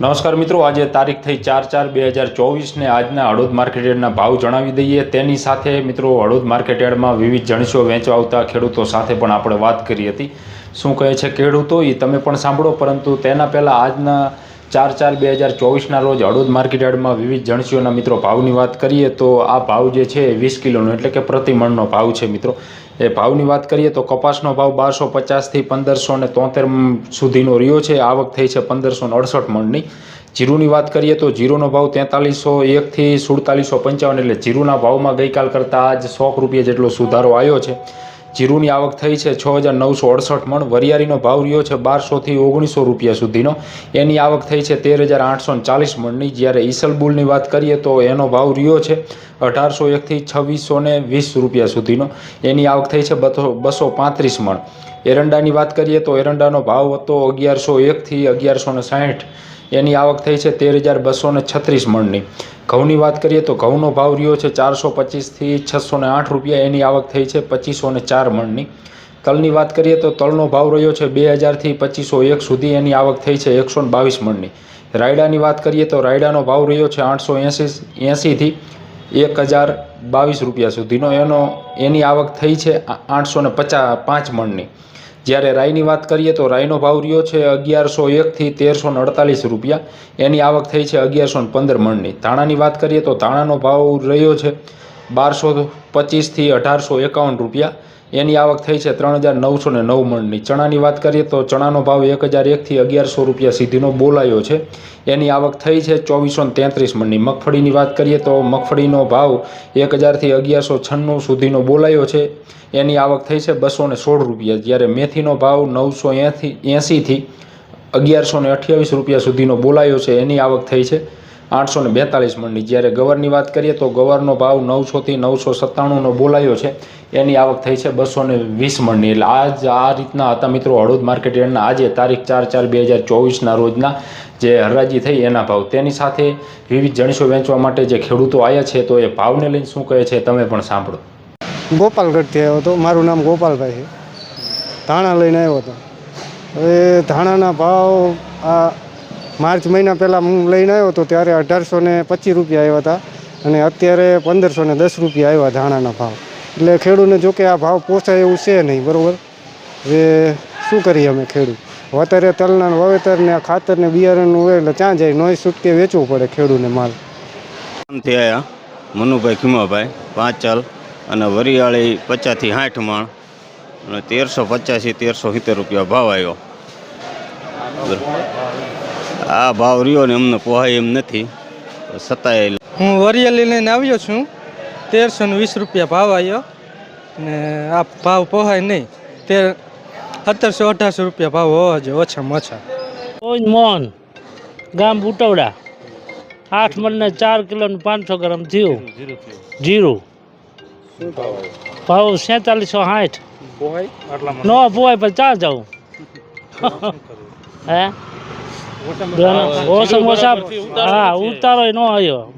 નમસ્કાર મિત્રો, આજે તારીખ થઈ ચાર ચાર બે હજાર ચોવીસને આજના હળોદ માર્કેટયાર્ડના ભાવ જણાવી દઈએ. તેની સાથે મિત્રો, હળોદ માર્કેટયાર્ડમાં વિવિધ જણસો વેચવા આવતા ખેડૂતો સાથે પણ આપણે વાત કરી હતી. શું કહે છે ખેડૂતો? એ તમે પણ સાંભળો, પરંતુ તેના પહેલાં આજના ચાર ચાર બે હજાર ચોવીસના રોજ હળવદ માર્કેટયાર્ડમાં વિવિધ જણસીઓના મિત્રો ભાવની વાત કરીએ તો આ ભાવ જે છે વીસ કિલોનો એટલે કે પ્રતિ મણનો ભાવ છે મિત્રો. એ ભાવની વાત કરીએ તો કપાસનો ભાવ બારસો પચાસથી પંદરસો ને તોતેર સુધીનો રહ્યો છે. આવક થઈ છે પંદરસો ને અડસઠ મણની. જીરુની વાત કરીએ તો જીરુનો ભાવ તેતાલીસો એકથી સુડતાલીસો પંચાવન એટલે જીરુના ભાવમાં ગઈકાલ કરતાં આજ સો રૂપિયા જેટલો સુધારો આવ્યો છે. જીરુની આવક થઈ છે છ હજાર નવસો અડસઠ મણ. વરિયાળીનો ભાવ રહ્યો છે બારસોથી ઓગણીસો રૂપિયા સુધીનો. એની આવક થઈ છે તેર હજાર આઠસો ચાલીસ મણની. જ્યારે ઈસલબુલની વાત કરીએ તો એનો ભાવ રહ્યો છે અઢારસો એકથી છવ્વીસો ને વીસ રૂપિયા સુધીનો. એની આવક થઈ છે બસો પાંત્રીસ મણ. એરંડાની વાત કરીએ તો એરંડાનો ભાવ હતો અગિયારસો એકથી અગિયારસો ને સાહીઠ. એની આવક થઈ છે તેર હજાર બસો ને છત્રીસ મણની. ઘઉંની વાત કરીએ તો ઘઉંનો ભાવ રહ્યો છે ચારસો પચીસથી છસો ને આઠ રૂપિયા. એની આવક થઈ છે પચીસો ને ચાર મણની. તલની વાત કરીએ તો તલનો ભાવ રહ્યો છે બે હજારથી પચીસો એક સુધી. એની આવક થઈ છે એકસો બાવીસ મણની. રાયડાની વાત કરીએ તો રાયડાનો ભાવ રહ્યો છે આઠસો એંસી એંસીથી એક હજાર બાવીસ રૂપિયા સુધીનો એનો, એની આવક થઈ છે આઠસો ને પચાસ પાંચ મણની. જ્યારે રાઈની વાત કરીએ તો રાઈનો ભાવ રહ્યો છે અગિયારસો એકથી તેરસો ને અડતાલીસ રૂપિયા. એની આવક થઈ છે અગિયારસો ને પંદર મણની. ધાણાની વાત કરીએ તો ધાણાનો ભાવ રહ્યો છે બારસો પચીસથી અઢારસો એકાવન રૂપિયા. એની આવક થઈ છે ત્રણ હજાર નવસો ને નવ મણની. ચણાની વાત કરીએ તો ચણાનો ભાવ એક હજાર એકથી અગિયારસો રૂપિયા સુધીનો બોલાયો છે. એની આવક થઈ છે ચોવીસો ને તેત્રીસ મણની. મગફળીની વાત કરીએ તો મગફળીનો ભાવ એક હજારથી અગિયારસો છન્નું સુધીનો બોલાયો છે. એની આવક થઈ છે બસો ને સોળ રૂપિયા. જ્યારે મેથીનો ભાવ નવસો એંથી એંસીથી અગિયારસો ને અઠ્યાવીસ રૂપિયા સુધીનો બોલાયો છે. એની આવક થઈ છે આઠસો ને બેતાલીસ મણની. જ્યારે ગવરની વાત કરીએ તો ગવરનો ભાવ નવસોથી નવસો સત્તાણુંનો બોલાયો છે. એની આવક થઈ છે બસો ને વીસ મણની. એટલે આજ આ રીતના હતા મિત્રો હળદ માર્કેટ યાર્ડના. આજે તારીખ ચાર ચાર બે હજાર ચોવીસના રોજના જે હરાજી થઈ એના ભાવ. તેની સાથે વિવિધ જણસો વેચવા માટે જે ખેડૂતો આવ્યા છે તો એ ભાવને લઈને શું કહે છે તમે પણ સાંભળો. ગોપાલગઢથી આવ્યો હતો. મારું નામ ગોપાલભાઈ છે. ધાણા લઈને આવ્યો હતો. હવે ધાણાના ભાવ આ માર્ચ મહિના પહેલાં હું લઈને આવ્યો હતો ત્યારે અઢારસો ને પચીસ રૂપિયા આવ્યા હતા અને અત્યારે પંદરસો ને દસ રૂપિયા આવ્યા ધાણાના ભાવ. એટલે ખેડૂતને જો કે આ ભાવ પોસાય એવું છે નહીં, બરાબર? એ શું કરીએ અમે ખેડૂત? અત્યારે તલના વાવેતર ને ખાતર ને બિયારણનું હોય એટલે ત્યાં જાય? નોય છૂટકે વેચવું પડે ખેડૂતને માલ. ગામથી આવ્યા મનુભાઈ ખીમાભાઈ પાંચલ અને વરિયાળી પચાસથી સાઠ માણ અને તેરસો પચાસથી તેરસો સિત્તેર રૂપિયા ભાવ આવ્યો. આ ભાવ રહ્યો ને અમને પોહાય એમ નથી. છતાંય હું વરિયાળી લઈને આવ્યો છું. તેરસો ને વીસ રૂપિયા ભાવ આવ્યો ને આ ભાવ પોહાય નહીં. તેર સત્તરસો અઢારસો રૂપિયા ભાવ હોવા જોઈએ ઓછામાં ઓછા. મોહન ગામ બુટવડા. આઠ મણને ચાર કિલો ને પાંચસો ગ્રામ થયું જીરું. ભાવ સેતાલીસો સાઠ ન પોવાય પણ ચાર જાઉં. હે? ઓછામાં ઓછા હા ઉતારો ન આવ્યો.